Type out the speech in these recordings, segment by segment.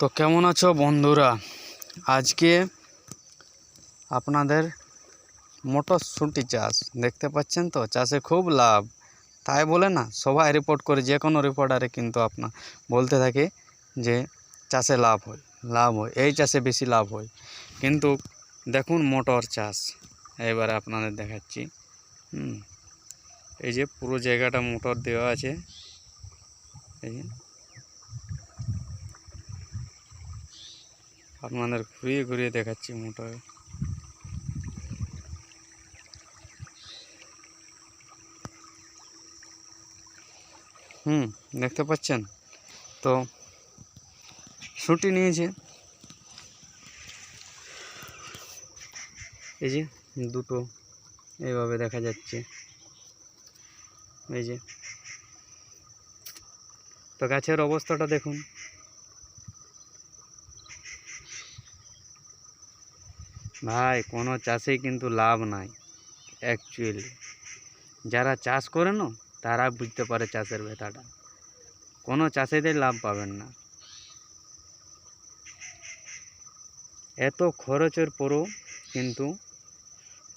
তো কেমন আছো বন্ধুরা? আজকে আপনাদের মটরশুঁটি চাষ, দেখতে পাচ্ছেন তো? চাষে খুব লাভ। তাই বলে না, সবাই রিপোর্ট করে, যে কোনো রিপোর্টারে কিন্তু আপনার বলতে থাকে যে চাষে লাভ হয় লাভ হয়, এই চাষে বেশি লাভ হয়। কিন্তু দেখুন মটর চাষ, এবারে আপনাদের দেখাচ্ছি। হুম, এই যে পুরো জায়গাটা মোটর দেওয়া আছে। এই আপনাদের ঘুরিয়ে ঘুরিয়ে দেখাচ্ছি মোটর। হুম, দেখতে পাচ্ছেন? তো ছুটি নিয়েছে। এই যে, দুটো এইভাবে দেখা যাচ্ছে। এই যে। তো গাছের অবস্থাটা দেখুন। ভাই, কোনো চাষেই কিন্তু লাভ নাই অ্যাকচুয়ালি যারা চাষ করে না, তারা বুঝতে পারে চাষের ব্যথাটা। কোনো চাষেতেই লাভ পাবেন না। এত খরচের পরও কিন্তু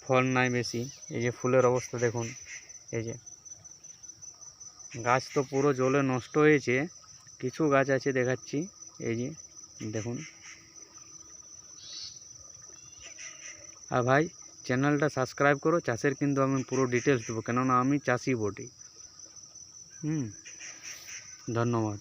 ফল নাই বেশি। এই যে ফুলের অবস্থা দেখুন, এই যে। গাছ তো পুরো জলে নষ্ট হয়েছে, কিছু গাছ আছে দেখাচ্ছি, এই যে, দেখুন। আর ভাই চ্যানেলটা সাবস্ক্রাইব করো, চাষের কিন্তু আমি পুরো ডিটেলস দেবো, কেননা আমি চাষি বটি। হুম, ধন্যবাদ।